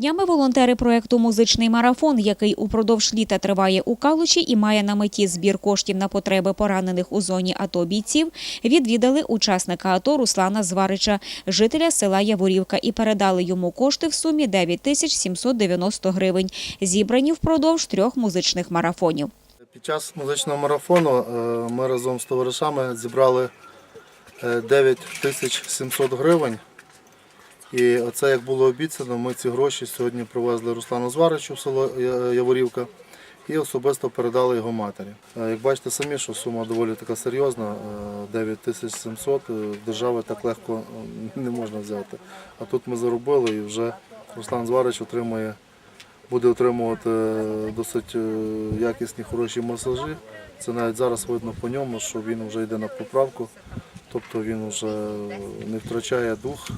Днями волонтери проекту Музичний марафон, який упродовж літа триває у Калуші і має на меті збір коштів на потреби поранених у зоні АТО бійців, відвідали учасника АТО Руслана Зварича, жителя села Яворівка, і передали йому кошти в сумі 9 тисяч 790 гривень, зібрані впродовж трьох музичних марафонів. Під час музичного марафону е, ми разом з товаришами зібрали е, 9 тисяч 700 гривень. І оце, як було обіцяно, ми ці гроші сьогодні привезли Руслану Зваричу в село Яворівка і особисто передали його матері. Е, Як бачите самі, що сума доволі така серйозна, е, 9 тисяч 700, е, держави так легко е, не можна взяти. А тут ми заробили і вже Руслан Зварич отримує буде отримувати е, досить е, якісні хороші масажі. Це навіть зараз видно по ньому, що він вже йде на поправку, тобто він вже не втрачає дух,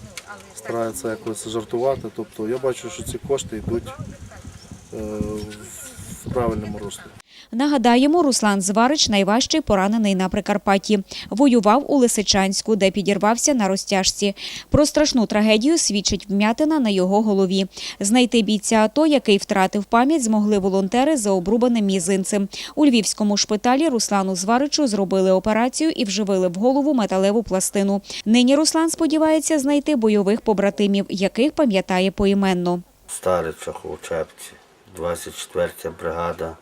старається якось жартувати. Тобто я бачу, що ці кошти йдуть е, в правильному руслі. Нагадаємо, Руслан Зварич найважчий поранений на Прикарпатті. Воював у Лисичанську, де підірвався на розтяжці. Про страшну трагедію свідчить вм'ятина на його голові. Знайти бійця АТО, який втратив пам'ять, змогли волонтери за обрубаним мізинцем. У львівському шпиталі Руслану Зваричу зробили операцію і вживили в голову металеву пластину. Нині Руслан сподівається знайти бойових побратимів, яких пам'ятає поіменно. Старицях у Чепці, 24 бригада.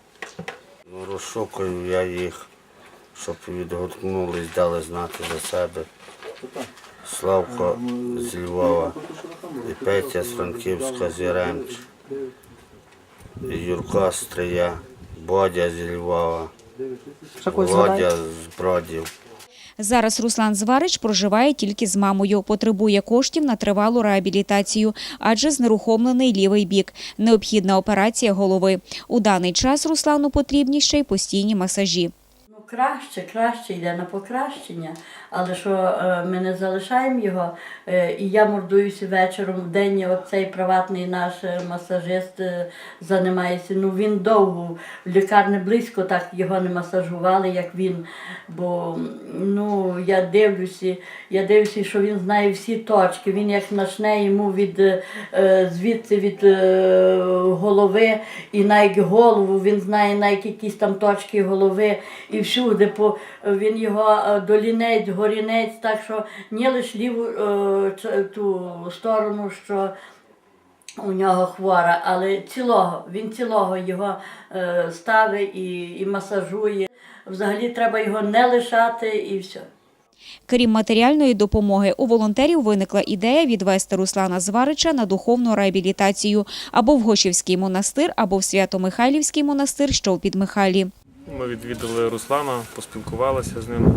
Ну, розшукую я їх, щоб відгукнулись, дали знати за себе. Славко з Львова, і Петя з Франківська з Яремч, і Юрко з Бодя з Львова, Володя з Бродів. Зараз Руслан Зварич проживає тільки з мамою. Потребує коштів на тривалу реабілітацію, адже знерухомлений лівий бік. Необхідна операція голови. У даний час Руслану потрібні ще й постійні масажі. Краще, краще йде на покращення, але що е, ми не залишаємо його. Е, і я мордуюся вечором в день. Оцей приватний наш е, масажист займається. Ну він довго в лікарні близько так його не масажували, як він. Бо ну я дивлюся, я дивлюся, що він знає всі точки. Він як начне йому від звідси від голови і навіть голову, він знає навіть якісь там точки голови і всюди. По, він його е, долінець, горінець, так що не лише ліву е, ту сторону, що у нього хвора, але цілого, він цілого його е, ставить і, і масажує. Взагалі треба його не лишати і все. Крім матеріальної допомоги, у волонтерів виникла ідея відвести Руслана Зварича на духовну реабілітацію або в Гошівський монастир, або в Свято-Михайлівський монастир, що в Підмихайлі. Ми відвідали Руслана, поспілкувалися з ним,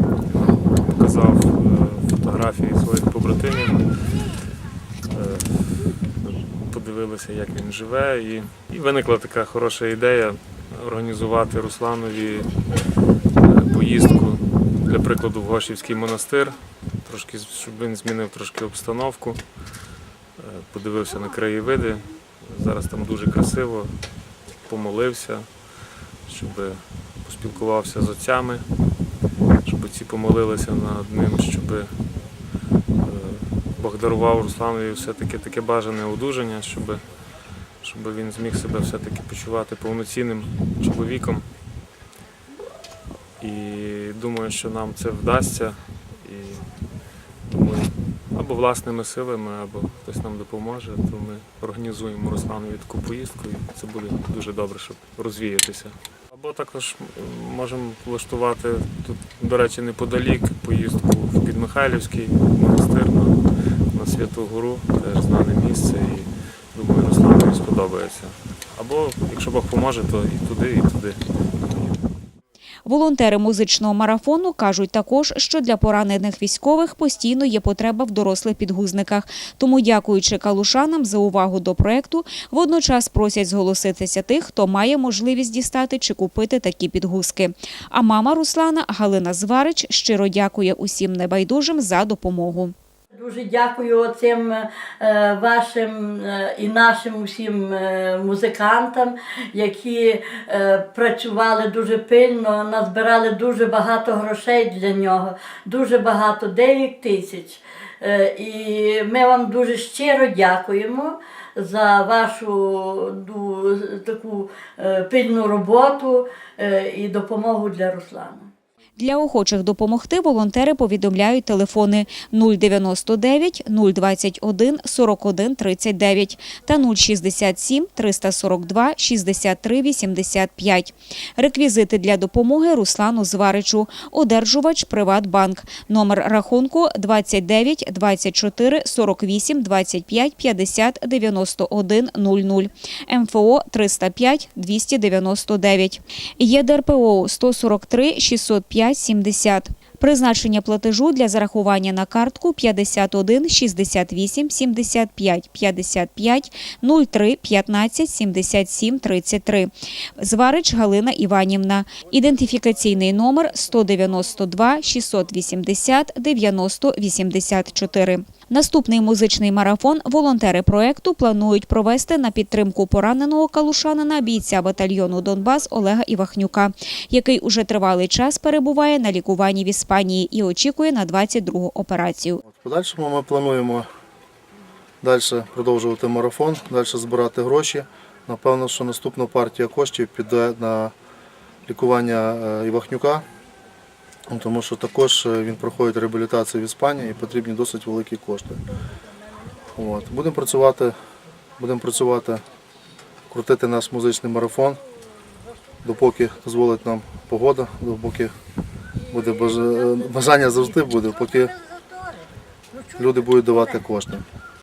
показав е, фотографії своїх побратимів, е, подивилися, як він живе, і, і виникла така хороша ідея організувати Русланові е, поїздку, для прикладу, в Гошівський монастир, трошки, щоб він змінив трошки обстановку, подивився на краєвиди. Зараз там дуже красиво, помолився, щоб поспілкувався з отцями, щоб ці помолилися над ним, щоб е, Бог дарував Русланові все-таки таке бажане одужання, щоб, щоб він зміг себе все-таки почувати повноцінним чоловіком. І думаю, що нам це вдасться. І думаю, або власними силами, або хтось нам допоможе, то ми організуємо Русланові таку поїздку, і це буде дуже добре, щоб розвіятися. Або також можемо влаштувати тут, до речі, неподалік поїздку в Підмихайлівський монастир на, на Святу Гору, теж знане місце, і думаю, Руслану сподобається. Або, якщо Бог поможе, то і туди, і туди. Волонтери музичного марафону кажуть також, що для поранених військових постійно є потреба в дорослих підгузниках. Тому, дякуючи калушанам за увагу до проекту, водночас просять зголоситися тих, хто має можливість дістати чи купити такі підгузки. А мама Руслана Галина Зварич щиро дякує усім небайдужим за допомогу. Дуже дякую оцим е, вашим е, і нашим усім е, музикантам, які працювали дуже пильно, назбирали дуже багато грошей для нього, дуже багато, 9 тисяч. І ми вам дуже щиро дякуємо за вашу ду- таку пильну роботу і допомогу для Руслана. Для охочих допомогти волонтери повідомляють телефони 099 021 41 39 та 067 342 63 85. Реквізити для допомоги Руслану Зваричу, одержувач Приватбанк, номер рахунку 29 24 48 25 50 91 00, МФО 305 299, ЄДРПО 143 605 70. Призначення платежу для зарахування на картку 51 68 75 55 03 15 77 33. Зварич Галина Іванівна. Ідентифікаційний номер 192 680 90 84. Наступний музичний марафон волонтери проекту планують провести на підтримку пораненого калушанина бійця батальйону Донбас Олега Івахнюка, який уже тривалий час перебуває на лікуванні в Іспанії і очікує на 22-гу операцію. В подальшому ми плануємо далі продовжувати марафон, далі збирати гроші. Напевно, що наступна партія коштів піде на лікування е, Івахнюка, тому що також е, він проходить реабілітацію в Іспанії і потрібні досить великі кошти. От. Будемо працювати, будемо працювати, крутити наш музичний марафон, допоки дозволить нам погода, допоки буде бажання завжди буде, поки люди будуть давати кошти.